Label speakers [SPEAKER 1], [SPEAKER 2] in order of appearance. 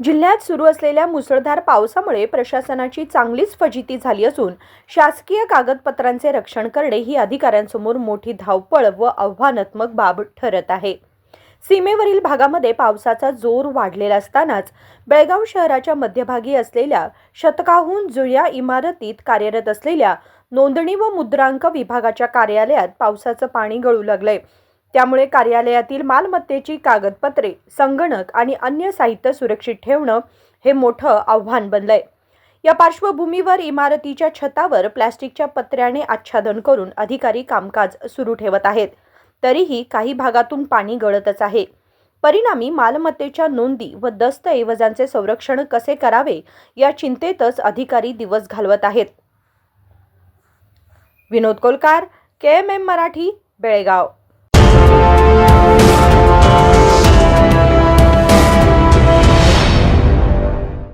[SPEAKER 1] जिल्ह्यात सुरू असलेल्या मुसळधार पावसामुळे प्रशासनाची चांगलीच फजिती झाली असून शासकीय कागदपत्रांचे रक्षण करणे ही अधिकाऱ्यांसमोर मोठी धावपळ व आव्हानात्मक बाब ठरत आहे. सीमेवरील भागामध्ये पावसाचा जोर वाढलेला असतानाच बेळगाव शहराच्या मध्यभागी असलेल्या शतकाहून जुळ्या इमारतीत कार्यरत असलेल्या नोंदणी व मुद्रांक विभागाच्या कार्यालयात पावसाचं पाणी गळू लागलंय. त्यामुळे कार्यालयातील मालमत्तेची कागदपत्रे संगणक आणि अन्य साहित्य सुरक्षित ठेवणं हे मोठं आव्हान बनलंय. या पार्श्वभूमीवर इमारतीच्या छतावर प्लॅस्टिकच्या पत्र्याने आच्छादन करून अधिकारी कामकाज सुरू ठेवत आहेत. तरीही काही भागातून पाणी गळतच आहे. परिणामी मालमत्तेच्या नोंदी व दस्तऐवजांचे संरक्षण कसे करावे या चिंतेतच अधिकारी दिवस घालवत आहेत. Vinod Kolkar K M M Marathi Belgaum.